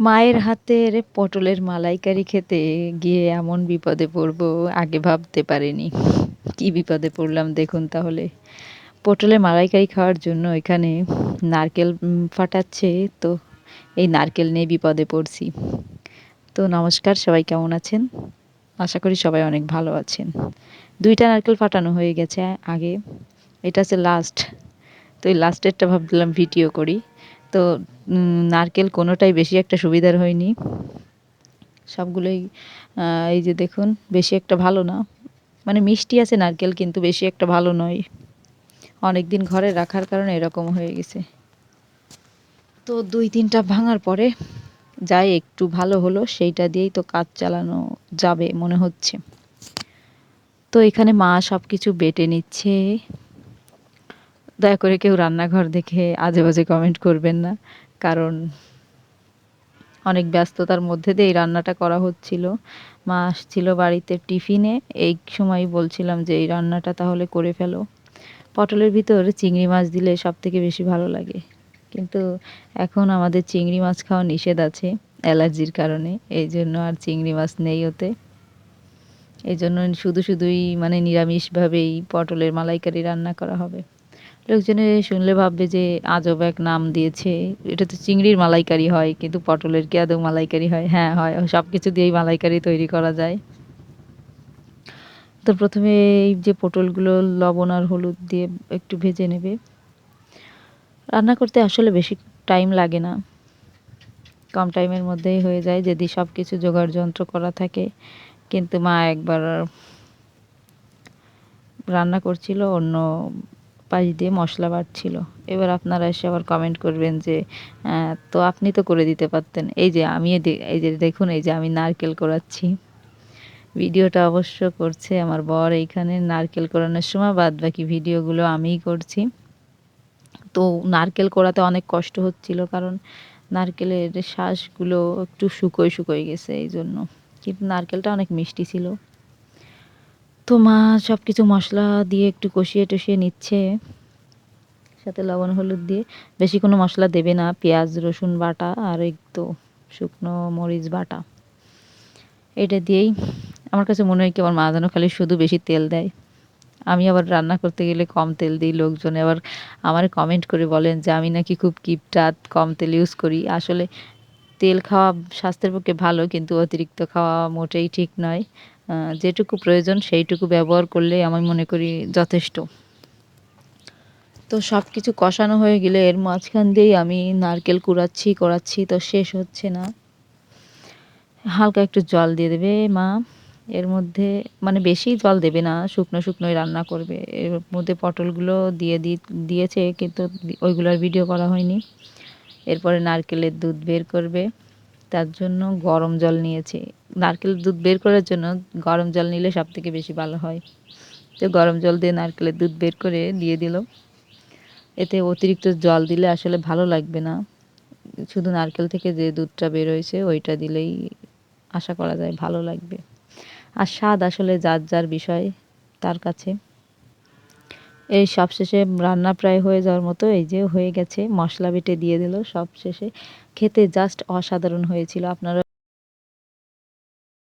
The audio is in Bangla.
মায়ের হাতের পটলের মালাইকারি খেতে গিয়ে এমন বিপদে পড়ব, আগে ভাবতে পারিনি। কি বিপদে পড়লাম দেখুন তাহলে। পটলের মালাইকারি খাওয়ার জন্য এখানে নারকেল ফাটাচ্ছে, তো এই নারকেল নিয়ে বিপদে পড়ছি। তো নমস্কার, সবাই কেমন আছেন? আশা করি সবাই অনেক ভালো আছেন। দুইটা নারকেল ফাটানো হয়ে গেছে আগে। এটা হচ্ছে লাস্ট তো এই লাস্টেরটা ভাবলাম ভিডিও করি। তো নারকেল কোনোটাই বেশি একটা সুবিধার হয়নি। সবগুলোই এই যে দেখুন, বেশি একটা ভালো না। মানে মিষ্টি আছে নারকেল, কিন্তু বেশি একটা ভালো নয়। অনেক দিন ঘরে রাখার কারণে এরকম হয়ে গেছে। তো দুই তিনটা ভাঙার পরে যাই একটু ভালো হলো, সেইটা দিয়েই তো কাজ চালানো যাবে মনে হচ্ছে। তো এখানে মা সব কিছু বেটে নিচ্ছে। দয়া করে কেউ রান্নাঘর দেখে আজে বাজে কমেন্ট করবেন না, কারণ অনেক ব্যস্ততার মধ্যে দিয়ে এই রান্নাটা করা হচ্ছিল। মা আসছিল বাড়িতে টিফিনে, এই সময় বলছিলাম যে এই রান্নাটা তাহলে করে ফেলো। পটলের ভিতর চিংড়ি মাছ দিলে সব থেকে বেশি ভালো লাগে। কিন্তু এখন আমাদের চিংড়ি মাছ খাওয়া নিষেধ আছে অ্যালার্জির কারণে, এই জন্য আর চিংড়ি মাছ নেই ওতে। এই জন্য শুধু শুধুই মানে নিরামিষভাবেই পটলের মালাইকারি রান্না করা হবে। লোকজনে শুনলে ভাববে যে আজব এক নাম দিয়েছে। এটা তো চিংড়ির মালাইকারি হয়, কিন্তু পটলের কি আদৌ মালাইকারি হয়? হ্যাঁ হয়। সব কিছু দিয়েই মালাইকারি তৈরি করা যায়। তো প্রথমে এই যে পটলগুলো লবণ আর হলুদ দিয়ে একটু ভেজে নেবে। রান্না করতে আসলে বেশি টাইম লাগে না। কম টাইমের মধ্যেই হয়ে যায়, যদি সব কিছু জোগাড় যন্ত্র করা থাকে। কিন্তু মা একবার রান্না করছিল, অন্য পাশ দিয়ে মশলা বাটছিল এবার আপনারা এসে আবার কমেন্ট করবেন যে আহ, তো আপনি তো করে দিতে পারতেন। এই যে আমি এই যে দেখুন এই যে আমি নারকেল করাচ্ছি। ভিডিওটা অবশ্য করছে আমার বর এইখানে নারকেল করানোর সময় বাদ বাকি ভিডিওগুলো আমিই করছি। তো নারকেল কোড়াতে অনেক কষ্ট হচ্ছিল কারণ নারকেলের শ্বাসগুলো একটু শুকোয় শুকোয় গেছে এই জন্য কিন্তু নারকেলটা অনেক মিষ্টি ছিল। তো মা সব কিছু মশলা দিয়ে একটু কষিয়ে টষিয়ে নিচ্ছে, সাথে লবণ, হলুদ দিয়ে। বেশি কোনো মশলা দেবে না, পেঁয়াজ, রসুন বাটা আর একটু শুকনো মরিচ বাটা। এটা দিয়েই আমার কাছে মনে হয় কি আমার মা যেন খালি শুধু বেশি তেল দেয়। আমি আবার রান্না করতে গেলে কম তেল দিই, লোকজন আবার আমার কমেন্ট করে বলেন যে, আমি নাকি খুব কিপটাত কম তেল ইউজ করি। আসলে তেল খাওয়া স্বাস্থ্যের পক্ষে ভালো, কিন্তু অতিরিক্ত খাওয়া মোটেই ঠিক নয়। যেটুকু প্রয়োজন সেইটুকু ব্যবহার করলে আমি মনে করি যথেষ্ট। তো সব কিছু কষানো হয়ে গেলে এর মাঝখান দিয়েই আমি নারকেল কুড়াচ্ছি করাচ্ছি তো শেষ হচ্ছে না। হালকা একটু জল দিয়ে দেবে মা। এর মধ্যে মানে বেশি জল দেবে না, শুকনো শুকনোই রান্না করবে। এর মধ্যে পটলগুলো দিয়ে দিয়েছে, কিন্তু ওইগুলোর ভিডিও করা হয়নি। এরপরে নারকেলের দুধ বের করবে। তার জন্য গরম জল নিয়েছি। নারকেল দুধ বের করার জন্য গরম জল নিলে সব থেকে বেশি ভালো হয়। তো গরম জল দিয়ে নারকেলের দুধ বের করে দিয়ে দিল। এতে অতিরিক্ত জল দিলে আসলে ভালো লাগবে না। শুধু নারকেল থেকে যে দুধটা বের হয়েছে, ওইটা দিলেই আশা করা যায় ভালো লাগবে। আর স্বাদ আসলে যার যার বিষয়, তার কাছে। এই সব শেষে রান্না প্রায় হয়ে যাওয়ার মতো এই যে হয়ে গেছে। মশলা বেটে দিয়ে দিল সব শেষে। খেতে জাস্ট অসাধারণ হয়েছিল। আপনারা